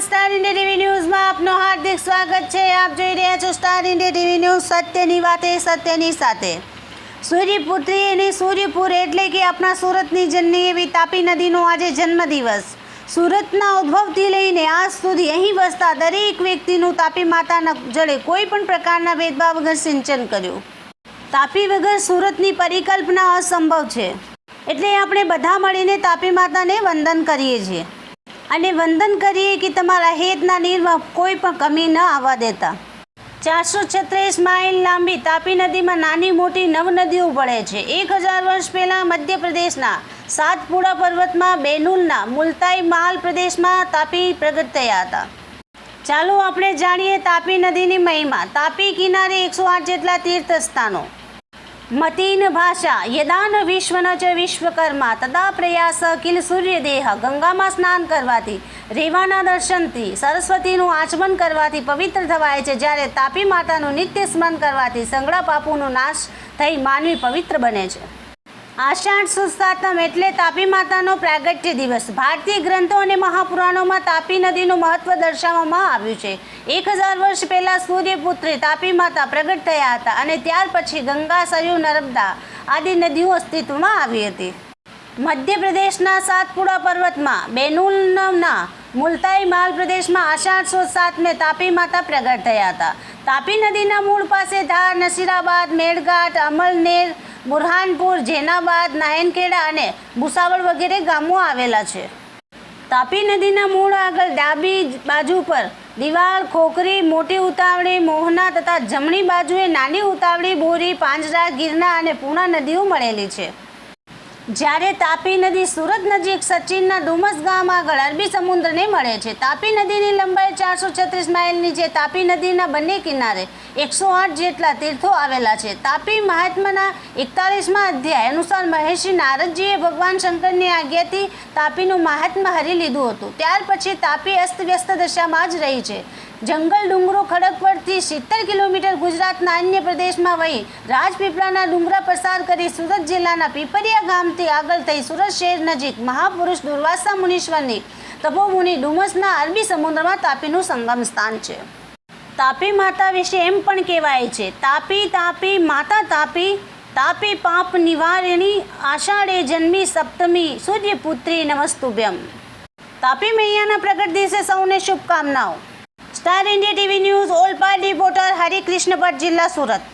Star India TV ન્યૂઝમાં આપનું હાર્દિક સ્વાગત છે. આપ જોઈ રહ્યા છો સ્ટાર ઇન્ડિયા ટીવી ન્યૂઝ સત્યની વાતે, સત્યની સાથે. સૂર્યપુત્રી અને સૂર્યપુર એટલે કે આપણા સુરતની જન્મી એવી તાપી નદીનો આજે જન્મદિવસ. સુરતના ઉદ્ભવથી લઈને આજ સુધી અહીં વસતા દરેક વ્યક્તિનું તાપી માતાના જળે કોઈ પણ પ્રકારના ભેદભાવ વગર સિંચન કર્યું. તાપી વગર સુરતની પરિકલ્પના અસંભવ છે. એટલે આપણે બધા મળીને તાપી માતાને વંદન કરીએ છીએ. અને વંદન કરીએ કે તમારા હેતના નીરમાં કોઈ પણ કમી ન આવવા દેતા. ચારસો છત્રીસ માઇલ લાંબી તાપી નદીમાં નાની મોટી નવ નદીઓ પડે છે. એક હજાર વર્ષ પહેલાં મધ્યપ્રદેશના સાતપુડા પર્વતમાં બેનુલના મુલતાઈ માલ પ્રદેશમાં તાપી પ્રગટ થયા હતા. ચાલો આપણે જાણીએ તાપી નદીની મહિમા. તાપી કિનારે એકસો આઠ જેટલા તીર્થ સ્થાનો મતીન ભાષા યદાન વિશ્વન ચ વિશ્વકર્મા તદા પ્રયાસ કિલ સૂર્યદેહ ગંગામાં સ્નાન કરવાથી રેવાના દર્શનથી સરસ્વતીનું આચમન કરવાથી પવિત્ર થવાય છે જ્યારે તાપી માતાનું નિત્ય સ્મરણ કરવાથી સંગળા પાપુનો નાશ થઈ માનવી પવિત્ર બને છે આષાઢ સુદ સાતમ એટલે તાપી માતાનો પ્રાગટ્ય દિવસ. ભારતીય ગ્રંથો અને મહાપુરાણોમાં તાપી નદીનું મહત્વ દર્શાવવામાં આવ્યું છે. એક હજાર વર્ષ પહેલાં સૂર્યપુત્રી તાપી માતા પ્રગટ થયા હતા અને ત્યાર પછી ગંગા, સરયુ, નર્મદા આદિ નદીઓ અસ્તિત્વમાં આવી હતી. મધ્યપ્રદેશના સાતપુડા પર્વતમાં બેનુલના મુલતાઈ માલ પ્રદેશમાં આષાઢ સુદ સાતમે તાપી માતા પ્રગટ થયા હતા. તાપી નદીના મૂળ પાસે ધાર, નસીરાબાદ, મેળઘાટ, અમલનેર બુરહાનપુર, જેનાબાદ નાયનખેડા અને ભૂસાવળ વગેરે ગામો આવેલા છે. તાપી નદીના મૂળ આગળ ડાબી બાજુ પર દિવાલ, ખોખરી, મોટી ઉતાવળી, મોહના તથા જમણી બાજુએ નાની ઉતાવળી, બોરી, પાંજરા ગિરના અને પૂણા નદીઓ મળેલી છે. જ્યારે તાપી નદી સુરત નજીક સચિનના ડુમસ ગામ આગળ અરબી સમુદ્રને મળે છે, તાપી નદીની લંબાઈ ચારસો છત્રીસ માઇલની છે. તાપી નદીના બંને કિનારે એકસો આઠ જેટલા તીર્થો આવેલા છે. તાપી મહાત્માના એકતાલીસમાં અધ્યાય અનુસાર મહેર્ષિ નારદજીએ ભગવાન શંકરની આજ્ઞાથી તાપીનું મહાત્મા હરી લીધું હતું. ત્યાર પછી તાપી અસ્તવ્યસ્ત દશામાં જ રહી છે. જંગલ ડુંગરો ખડક પરથી સિત્તેર કિલોમીટર ગુજરાતના અન્ય પ્રદેશમાં વહી રાજપીપળાના ડુંગરા પસાર કરી સુરત જિલ્લાના પીપરિયા ગામથી આગળ થઈ સુરત શહેર નજીક મહાપુરુષ દુર્વાસા મુનીશ્વરની તપોમુનિ ડુમસના અરબી સમુદ્રમાં તાપીનું સંગમ સ્થાન છે. તાપી માતા વિશે એમ પણ કહેવાય છે, તાપી તાપી માતા તાપી તાપી પાપ નિવારણી, આષાઢે જન્મી સપ્તમી, સૂર્યપુત્રી નમસ્તુભ્યમ. તાપી મૈયાના પ્રગટ દિવસે સૌને શુભકામનાઓ. Star India TV news Olpad reporter Harikrishna Bhatt જિલ્લા સુરત.